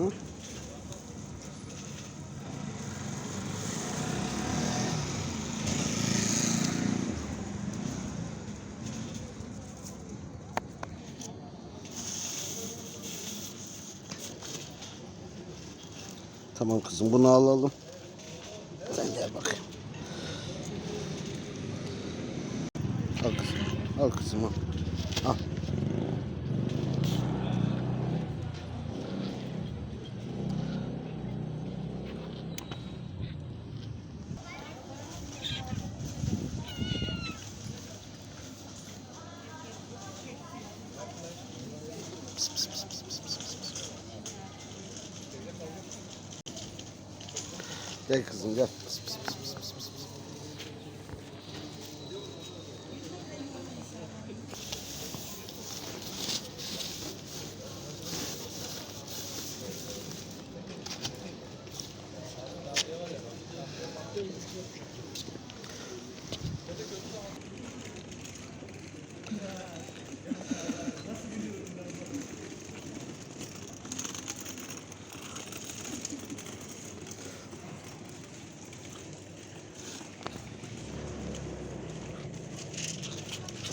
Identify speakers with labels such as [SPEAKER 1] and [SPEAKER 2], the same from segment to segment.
[SPEAKER 1] Hı? Tamam kızım bunu alalım. Sen gel bakayım. Al kızım. Al kızım al. Al. Pıs, pıs, pıs, pıs, pıs, pıs, pıs, pıs. Gel kızım gel. Pıs, pıs,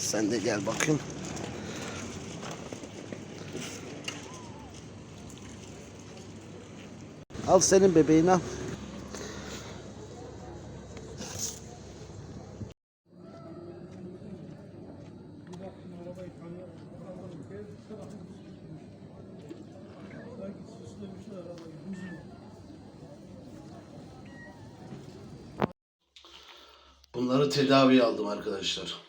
[SPEAKER 1] Sen de gel bakayım. Al senin bebeğini al. Bunları tedaviye aldım arkadaşlar.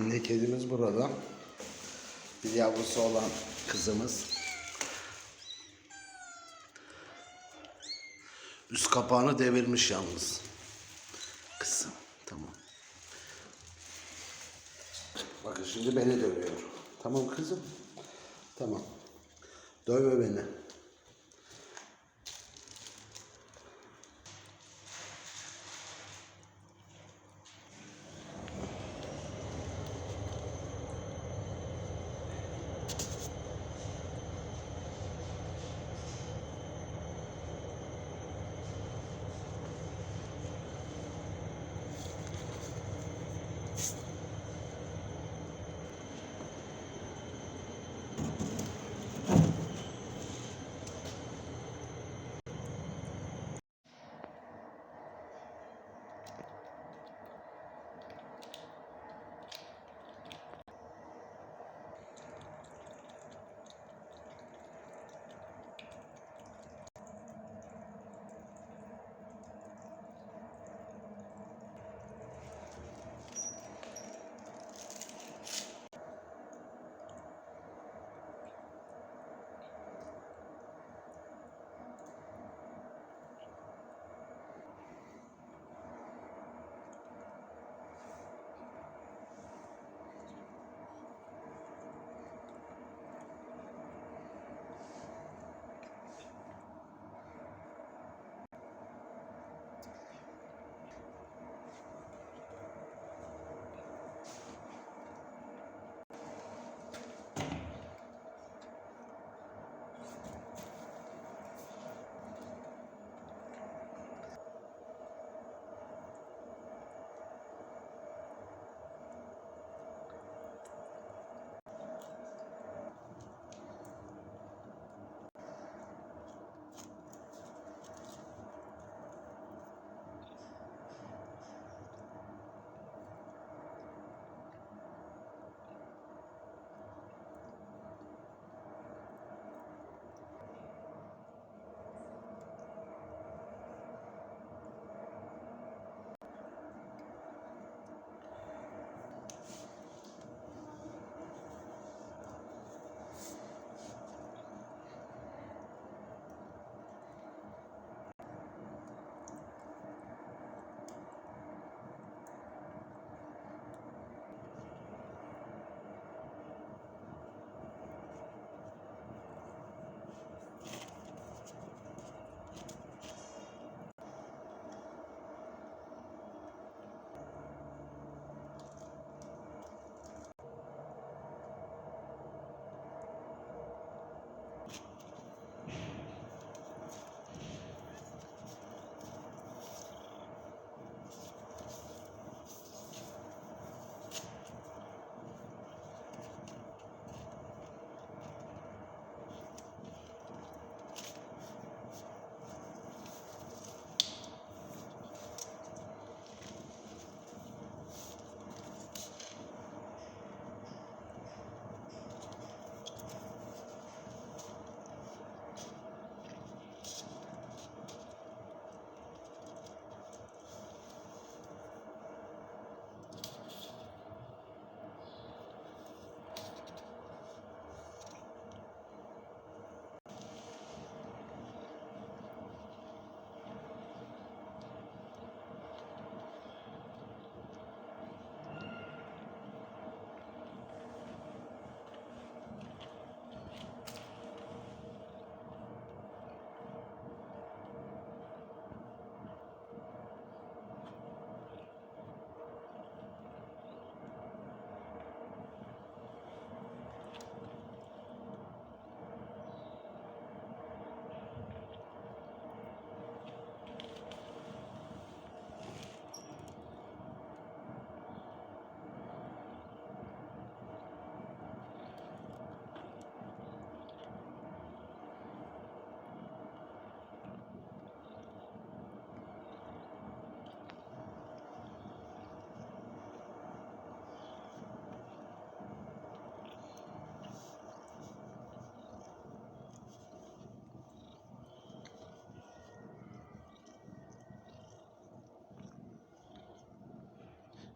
[SPEAKER 1] Anne kedimiz burada. Bir yavrusu olan kızımız. Üst kapağını devirmiş yalnız. Kızım tamam. Bakın şimdi beni dövüyor. Tamam kızım. Tamam. Dövme beni.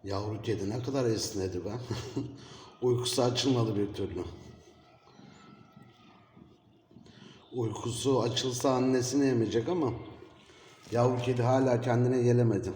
[SPEAKER 1] Yavru kedi ne kadar esnedi be. Uykusu açılmadı bir türlü. Uykusu açılsa annesini emecek ama yavru kedi hala kendine gelemedi.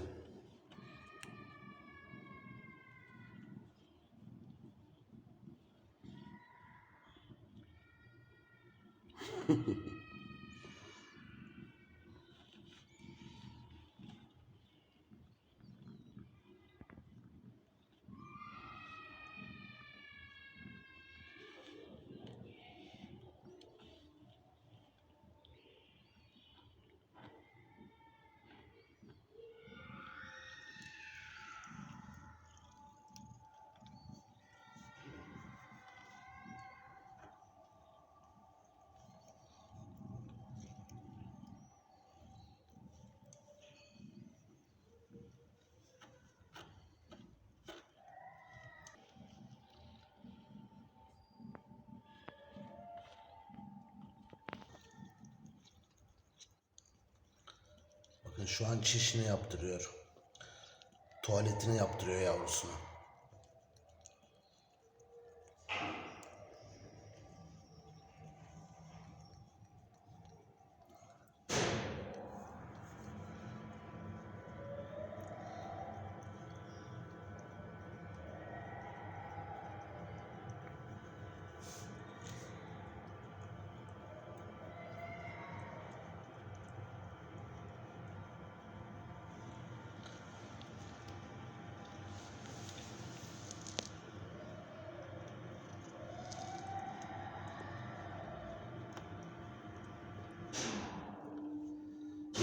[SPEAKER 1] Şu an çişini yaptırıyor. Tuvaletini yaptırıyor yavrusuna.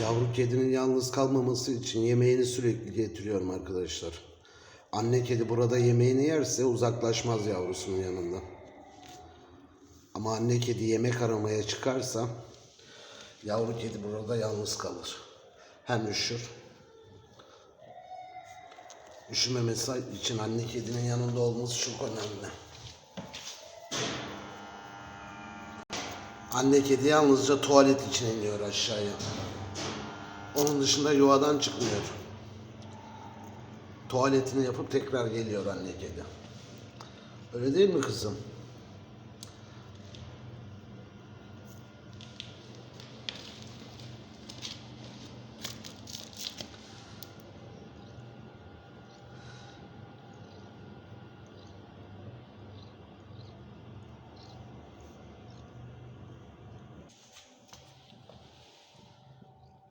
[SPEAKER 1] Yavru kedinin yalnız kalmaması için yemeğini sürekli getiriyorum arkadaşlar. Anne kedi burada yemeğini yerse uzaklaşmaz yavrusunun yanından. Ama anne kedi yemek aramaya çıkarsa yavru kedi burada yalnız kalır. Hem üşür. Üşümemesi için anne kedinin yanında olması çok önemli. Anne kedi yalnızca tuvalet için iniyor aşağıya. Onun dışında yuvadan çıkmıyor. Tuvaletini yapıp tekrar geliyor anne kedi. Öyle değil mi kızım?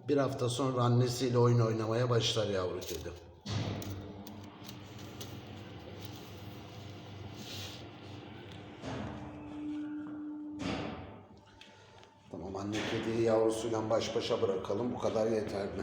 [SPEAKER 1] Bir hafta sonra annesiyle oyun oynamaya başlar yavru kedi. Tamam anne kediyi yavrusuyla baş başa bırakalım. Bu kadar yeterli.